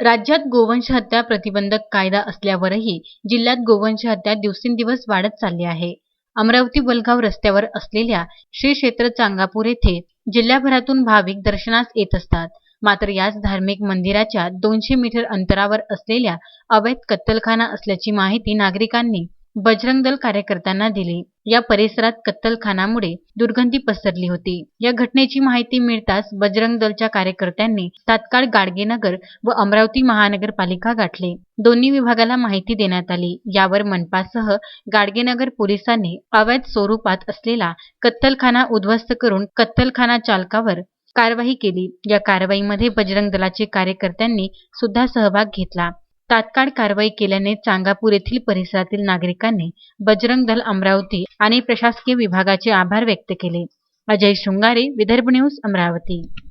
राज्यात गोवंश हत्या प्रतिबंधक कायदा असल्यावरही जिल्ह्यात गोवंश हत्या दिवसेंदिवस वाढत चालली आहे. अमरावती वलगाव रस्त्यावर असलेल्या श्री क्षेत्र चांगापूर येथे जिल्ह्याभरातून भाविक दर्शनास येत असतात. मात्र याच धार्मिक मंदिराच्या दोनशे मीटर अंतरावर असलेल्या अवैध कत्तलखाना असल्याची माहिती नागरिकांनी बजरंग दल कार्यकर्त्यांना दिली. या परिसरात कत्तलखानामुळे दुर्गंधी पसरली होती. या घटनेची माहिती मिळताच बजरंग दलच्या कार्यकर्त्यांनी तात्काळ गाडगेनगर व अमरावती महानगरपालिका गाठले. दोन्ही विभागाला माहिती देण्यात आली. यावर मनपासह गाडगेनगर पोलिसांनी अवैध स्वरूपात असलेला कत्तलखाना उद्ध्वस्त करून कत्तलखाना चालकावर कारवाई केली. या कारवाईमध्ये बजरंग दलाचे कार्यकर्त्यांनी सुद्धा सहभाग घेतला. तात्काळ कारवाई केल्याने चांगापूर येथील परिसरातील नागरिकांनी बजरंग दल अमरावती आणि प्रशासकीय विभागाचे आभार व्यक्त केले. अजय शृंगारे विदर्भ न्यूज अमरावती.